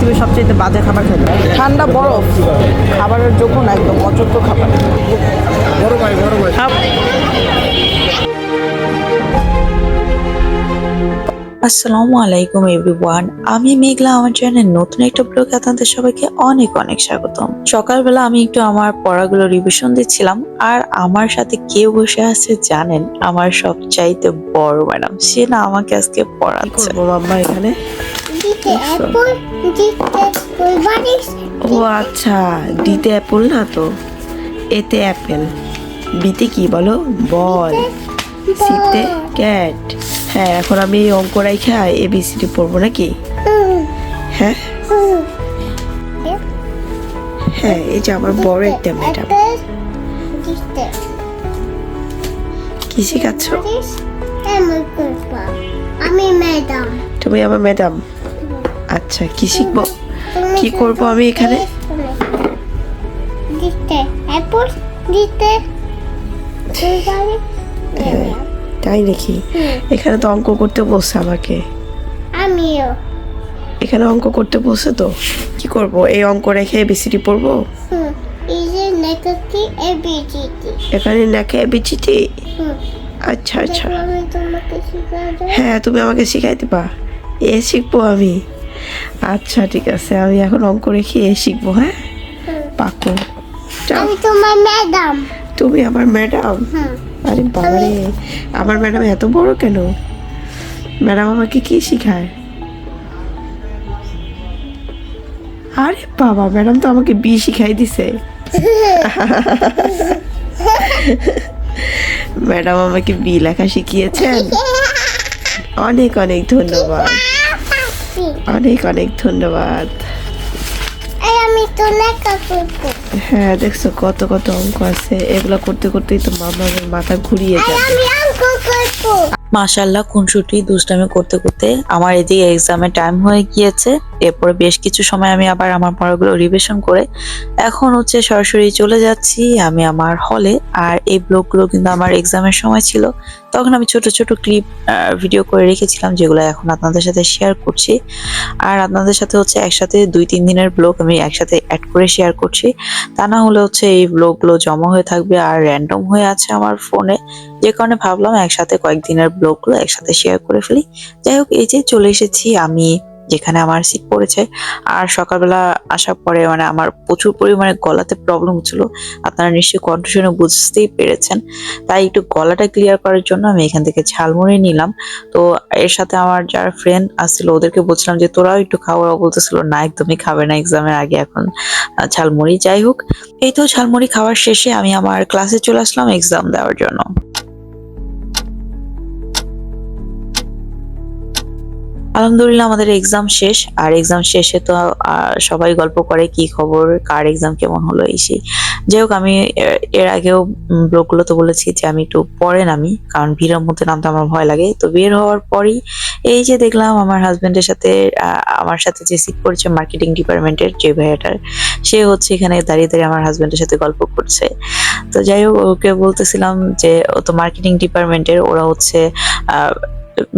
পৃথিবীর সবচেয়ে বাজে খাবার খেতে ঠান্ডা বরফ খাবারের যোগ্য না একদম অযোগ্য খাবার। বড় ভাই বড় ভাই আসসালামু আলাইকুম এভরিওয়ান আমি মেঘলা আমার চ্যানেল নতুন একটা ব্লগ আপনাদের সবাইকে অনেক অনেক স্বাগতম। সকালবেলা আমি একটু আমার পড়াগুলো রিভিশন দিচ্ছিলাম আর আমার সাথে কে বসে আছে জানেন আমার সবচাইতে বড় ম্যাডাম। সে না আমাকে আজকে পড়াচ্ছে। বাবা এখানে? ও আচ্ছা ডিতে অ্যাপল না তো? এতে অ্যাপেল বিতে কি বলো? বল। সিতে ক্যাট। হ্যাঁ এখন আমি এই অঙ্ক রাইখা এবিসিডি পড়ব নাকি? হ্যাঁ? হ্যাঁ এই যে আমার বড় একটা ম্যাডাম। কি শেখাচ্ছ? আমি ম্যাডাম। তুমি আমার ম্যাডাম। আচ্ছা কি শিখব? কি করব আমি এখানে? অ্যাপল দিতে। হ্যাঁ, তাই নাকি? এখানে তো অঙ্ক করতে বলছে আমাকে। আমিও। এখানে অঙ্ক করতে বলছে তো। কি করব? এই অঙ্ক রেখে এবিসিডি পড়ব? এখানে নাকে এবিসিডি আচ্ছা আচ্ছা। হ্যাঁ তুমি আমাকে শিখাই দিবা। এ শিখব আমি। আচ্ছা ঠিক আছে আমি এখন অঙ্ক রেখে শিখব হ্যাঁ? পাকো। আমি তোমার ম্যাডাম। তুমি আমার ম্যাডাম? আরে বাবারে আমার ম্যাডাম এত বড় কেন? ম্যাডাম আমাকে কি শিখায়? আরে বাবা ম্যাডাম তো আমাকে বি শিখাই দিছে। ম্যাডাম আমাকে বি লেখা শিখিয়েছেন। অনেক অনেক ধন্যবাদ। অনেক অনেক ধন্যবাদ। আমি তো লেখা করব। হ্যাঁ দেখছ কত কত অঙ্ক আছে। এগুলো করতে করতেই তো মামাদের মাথা ঘুরিয়ে যাবে। মাসাল্লাহ অঙ্ক খুনসুটি দুষ্টামি করতে করতে আমার এদিকে এক্সামের টাইম হয়ে গিয়েছে। এরপরে বেশ কিছু সময় আমি আবার আমার পড়াগুলো রিভিশন করে এখন হচ্ছে সরাসরি চলে যাচ্ছি আমি আমার হলে আর এই ব্লগগুলো কিন্তু আমার এক্সামের সময় ছিল। তখন আমি ছোট ছোট ক্লিপ ভিডিও করে রেখেছিলাম যেগুলো এখন আপনাদের সাথে শেয়ার করছি। আর আপনাদের সাথে হচ্ছে একসাথে দুই, তিন দিনের ব্লগ আমি একসাথে অ্যাড করে শেয়ার করছি। তা না হলে হচ্ছে এই ব্লগগুলো জমা হয়ে থাকবে আর র্যান্ডম হয়ে আছে আমার ফোনে যে কারণে ভাবলাম একসাথে কয়েকদিনের ব্লগগুলো একসাথে শেয়ার করে ফেলি। যাই হোক, এই যে চলে এসেছি আমি যেখানে আমার সিট পড়েছে। আর সকালবেলা আসার পরে মানে আমার প্রচুর পরিমাণে গলাতে প্রবলেম হচ্ছিল। আপনারা নিশ্চয়ই কণ্ঠ শুনে বুঝতেই পেরেছেন। তাই একটু গলাটা ক্লিয়ার করার জন্য আমি এখান থেকে ঝালমুড়ি নিলাম। তো এর সাথে আমার যারা ফ্রেন্ড আসছিল, ওদেরকে বলছিলাম যে, তোরাও একটু খাওয়া বলতেছিল, না, একদমই খাবে না এক্সামের আগে এখন ঝালমুড়ি যাই হোক। এই তো ঝালমুড়ি খাওয়ার শেষে আমি আমার ক্লাসে চলে আসলাম এক্সাম দেওয়ার জন্য। আলহামদুলিল্লাহ আমাদের এক্সাম শেষ, আর এক্সাম শেষে তো সবাই গল্প করে কি খবর, কার এক্সাম কেমন হলো, এই সেই। যাই হোক, আমি এর- আগেও ব্লগগুলো তো বলেছি যে আমি একটু পরে নামি, কারণ ভিড়ের মধ্যে নামতে আমার ভয় লাগে। তো বের হওয়ার পরই, এই যে দেখলাম আমার হাজবেন্ডের সাথে আমার সাথে যে সিট পড়েছে মার্কেটিং ডিপার্টমেন্টের যে ভাইয়াটার, সে হচ্ছে এখানে দাঁড়িয়ে দাঁড়িয়ে আমার হাজবেন্ডের সাথে গল্প করছে। তো যাই হোক, ওকে বলতেছিলাম যে, ও তো মার্কেটিং ডিপার্টমেন্টের ওরা হচ্ছে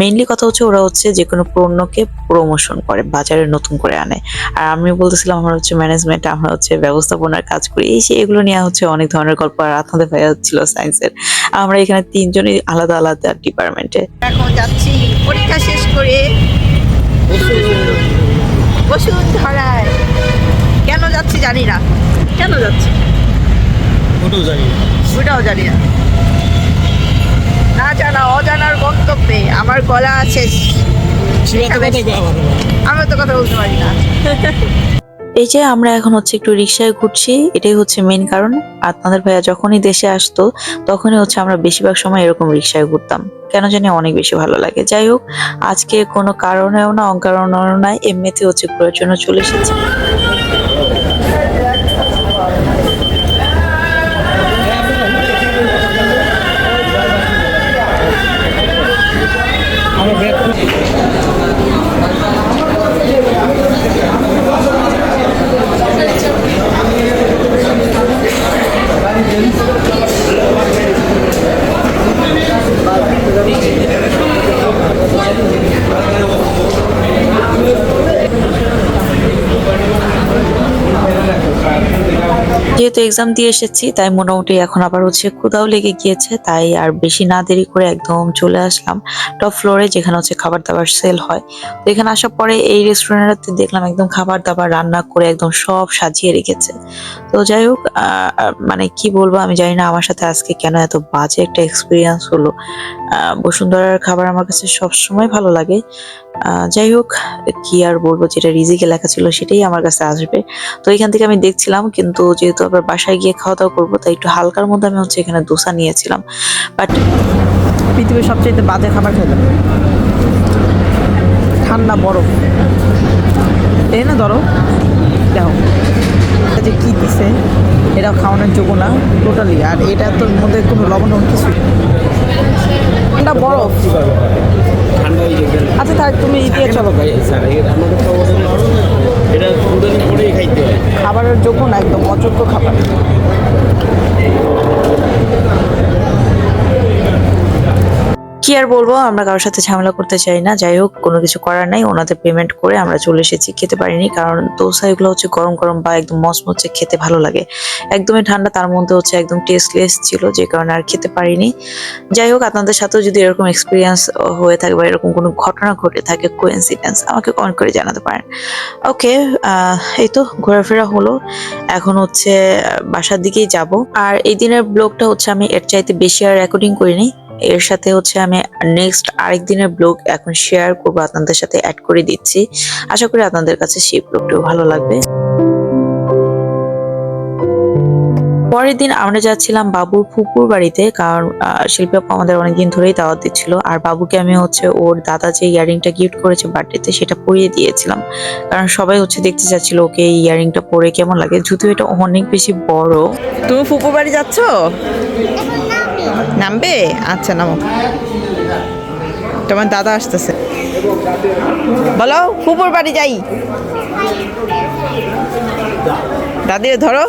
মেইনলি কথা হচ্ছে ওরা হচ্ছে যে কোনো পণ্যকে প্রমোশন করে বাজারে নতুন করে আনে। আর আমি বলতেছিলাম আমরা হচ্ছে ম্যানেজমেন্ট আমরা হচ্ছে ব্যবস্থাপনার কাজ করি। এই সে এগুলো নিয়ে হচ্ছে অনেক ধরনের গল্প। আর আপনাদের ভাইয়া হচ্ছিল সায়েন্সের আমরা এখানে তিনজনই আলাদা আলাদা ডিপার্টমেন্টে এখন যাচ্ছি পরীক্ষা শেষ করে বসুন্ধরায়। কেন যাচ্ছি জানি না। কেন যাচ্ছি? ওটাও জানি না। ওটাও জানি না। না জানা অজানার গন্তব্যে। আমার গলা আছে আমার তো কথা বলতে পারি না। এই যে আমরা এখন হচ্ছে একটু রিক্সায় ঘুরছি এটাই হচ্ছে মেন কারণ। আপনাদের ভাইয়া যখনই দেশে আসতো তখনই হচ্ছে আমরা বেশিরভাগ সময় এরকম রিক্সায় ঘুরতাম। কেন জানি অনেক বেশি ভালো লাগে। যাই হোক আজকে কোনো কারণেও না অকারণেও নাই এমনিতে হচ্ছে ঘোরার জন্য চলে এসেছি। যেহেতু এক্সাম দিয়ে এসেছি, তাই মোটামুটি এখন আবার হচ্ছে ক্ষুধাও লেগে গিয়েছে, তাই আর বেশি না দেরি করে একদম চলে আসলাম টপ ফ্লোরে যেখানে হচ্ছে খাবার দাবার সেল হয়। তো এখানে আসার পরে এই রেস্টুরেন্টে দেখলাম একদম খাবার দাবার রান্না করে একদম সব সাজিয়ে রেখেছে। তো যাই হোক মানে কি বলব আমি জানি না আমার সাথে আজকে কেন এত বাজে একটা এক্সপিরিয়েন্স হলো। বসুন্ধরার খাবার আমার কাছে সবসময় ভালো লাগে। যাই হোক, কি আর বলব, যেটা রিজিকে লেখা ছিল সেটাই আমার কাছে আসবে। তো এখান থেকে আমি দেখছিলাম, কিন্তু যেহেতু আবার বাসায় গিয়ে খাওয়া দাওয়া করব তাই একটু হালকার মধ্যে আমি হচ্ছে এখানে দোসা নিয়েছিলাম। বাট পৃথিবীর সবচেয়ে বাজে খাবার খেলাম ঠান্ডা বরফ। এই না ধরো। দেখো এটা যে কী দিছে এটা খাওয়ানোর যোগ্য না টোটালি আর এটা তোর মধ্যে কোনো লবণ কিছু ঠান্ডা বরফ। আচ্ছা থাক তুমি দিয়ে চলো। খাবারের যোগ্য না একদম অযোগ্য খাবার। কি আর বলব? আমরা কারোর সাথে ঝামেলা করতে চাই না। যাই হোক, কোনো কিছু করার নাই। ওনাদের পেমেন্ট করে আমরা চলে এসেছি। খেতে পারিনি কারণ দোসা এগুলো হচ্ছে গরম গরম বা একদম মচমচে খেতে ভালো লাগে। একদমই ঠান্ডা, তার মধ্যে হচ্ছে একদম টেস্টলেস ছিল, যে কারণে আর খেতে পারিনি। যাই হোক, আপনাদের সাথেও যদি এরকম এক্সপিরিয়েন্স হয়ে থাকে বা এরকম কোনো ঘটনা ঘটে থাকে কোইন্সিডেন্স আমাকে কমেন্ট করে জানাতে পারেন। ওকে এই তো ঘোরাফেরা হলো। এখন হচ্ছে বাসার দিকেই যাব। আর এই দিনের ব্লগটা হচ্ছে আমি এর চাইতে বেশি আর রেকর্ডিং করিনি। এর সাথে হচ্ছে আমি নেক্সট আরেক দিনের ব্লগ এখন শেয়ার করব আপনাদের সাথে অ্যাড করে দিচ্ছি। আশা করি আপনাদের কাছে সেই ব্লগটাও ভালো লাগবে। পরের দিন আমরা যাচ্ছিলাম বাবুর ফুপুর বাড়িতে কারণ আহ, শিল্পী আপু আমাদের অনেকদিন ধরেই দাওয়াত দিচ্ছিল। আর বাবুকে আমি হচ্ছে ওর দাদা যে ইয়ারিংটা গিফট করেছে বার্থডেতে সেটা পরিয়ে দিয়েছিলাম। কারণ সবাই হচ্ছে দেখতে চাচ্ছিল ওকে এই ইয়ারিংটা পরে কেমন লাগে? যদিও এটা অনেক বেশি বড়। তুমি ফুপুর বাড়ি যাচ্ছ? নামবে? আচ্ছা নামো। তোমার দাদা আসতেছে। বলো, ফুপুর বাড়ি যাই। দাদির ধরো।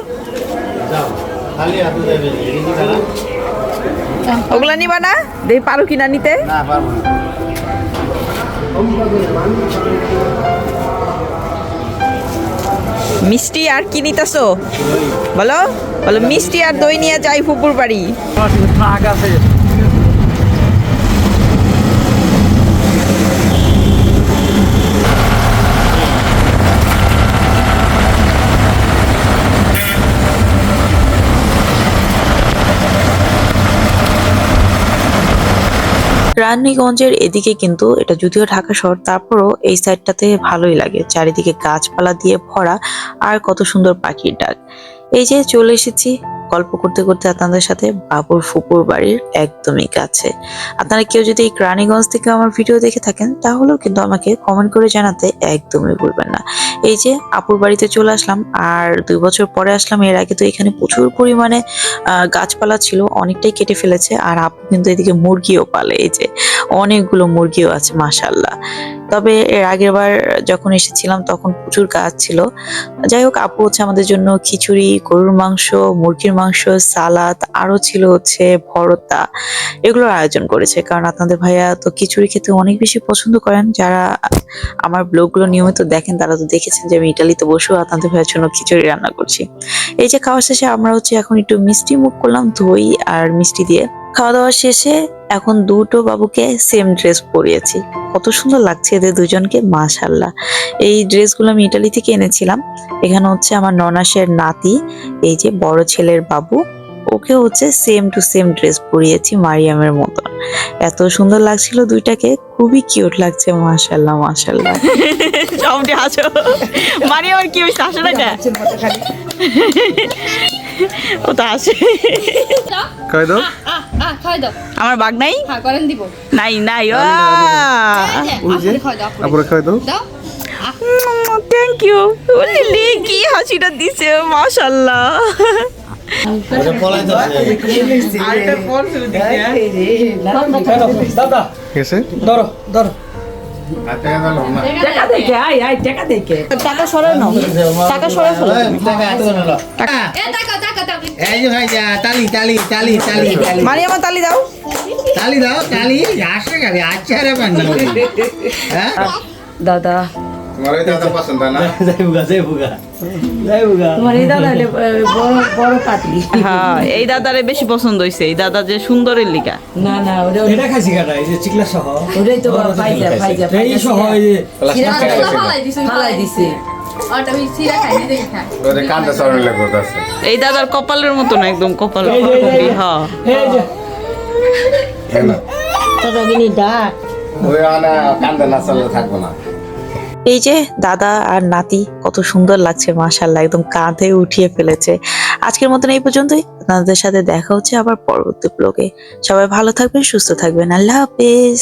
ওগুলা নিবা না? দেখি পারো কিনা নিতে? না। মিষ্টি আর কি নিতেছো? বলো বলো মিষ্টি আর দই নিয়ে যাই ফুপুর বাড়ি। রানীগঞ্জের এদিকে কিন্তু এটা যদিও ঢাকা শহর, তারপরও এই সাইডটাতে ভালোই লাগে। চারিদিকে গাছপালা দিয়ে ভরা আর কত সুন্দর পাখির ডাক। এই যে চলে এসেছি। গল্প করতে করতে আপনাদের সাথে বাবুর ফুপুর বাড়ির একদমই কাছে। আপনারা কেউ যদি এই থেকে আমার ভিডিও দেখে থাকেন, তাহলেও কিন্তু আমাকে কমেন্ট করে জানাতে একদমই ভুলবেন না। এই যে আপুর বাড়িতে চলে আসলাম, আর দুই বছর পরে আসলাম, এর আগে তো এখানে প্রচুর পরিমাণে গাছপালা ছিল, অনেকটাই কেটে ফেলেছে, আর আপু কিন্তু এদিকে মুরগিও পালে, এই যে অনেকগুলো মুরগিও আছে মাশাল্লাহ তবে এর আগের বার যখন এসেছিলাম, তখন প্রচুর গাছ ছিল। যাই হোক, আপু হচ্ছে আমাদের জন্য খিচুড়ি, গরুর মাংস, মুরগির মাংস, সালাদ, আরও ছিল হচ্ছে ভরতা। এগুলোর আয়োজন করেছে। কারণ আপনাদের ভাইয়া তো খিচুড়ি খেতে অনেক বেশি পছন্দ করেন। যারা আমার ব্লগগুলো নিয়মিত দেখেন, তারা তো দেখেছেন যে আমি ইটালিতে বসেও আপনাদের ভাইয়ের জন্য খিচুড়ি রান্না করছি। এই যে খাওয়া শেষে আমরা হচ্ছে এখন একটু মিষ্টি মুখ করলাম, দই আর মিষ্টি দিয়ে। খাওয়া দাওয়া শেষে এখন দুটো বাবুকে সেম ড্রেস পরিয়েছি। কত সুন্দর লাগছে এদের দুজনকে মাশাল্লাহ এই ড্রেসগুলো আমি ইটালি থেকে এনেছিলাম। এখানে হচ্ছে আমার ননাসের নাতি এই যে বড় ছেলের বাবু ওকে হচ্ছে সেম টু সেম ড্রেস পরিয়েছি মারিয়ামের মতন। এত সুন্দর লাগছিল দুইটাকে খুবই কিউট লাগছে মাশাল্লাহ মাশাল্লাহ সবটি হাসো। মারি আমার কি হয়েছে হাসো না কেন? ও তো আসে খাই দাও? আহ আহ খাই দাও? আমার বাঘ নাই? হ্যাঁ করেন দিব। নাই নাই ও খাই দাও দাও দাও থ্যাংক ইউ লিলি কি হাসিটা দিছে পলাই দাদা ধরো ধরো। টাকা সরাই নাও। টাকা সরাই ফেলো। তালি তালি তালি তালি। মারিয়ামা তালি দাও। তালি দাও তালি আসে গাবি আচ্ছা রে হ্যাঁ? দাদা। এই হ্যাঁ দাদারে বেশি পছন্দ হয়েছে এই দাদা যে সুন্দরের লিগা। না না এটা খাইছি কাটা এই যে চিকলা সহ। ওটাই তো সহ যে ফালাই দিছে। দাদার কপালের মতো না একদম কপাল। হ্যাঁ। ডাক। ওই আনা কান্দা না থাকব না। এই যে দাদা আর নাতি কত সুন্দর লাগছে মাসাল্লাহ একদম কাঁধে উঠিয়ে ফেলেছে। আজকের মতন এই পর্যন্তই। আপনাদের সাথে দেখা হচ্ছে আবার পরবর্তী ব্লগে সবাই ভালো থাকবেন, সুস্থ থাকবেন। আল্লাহ হাফেজ।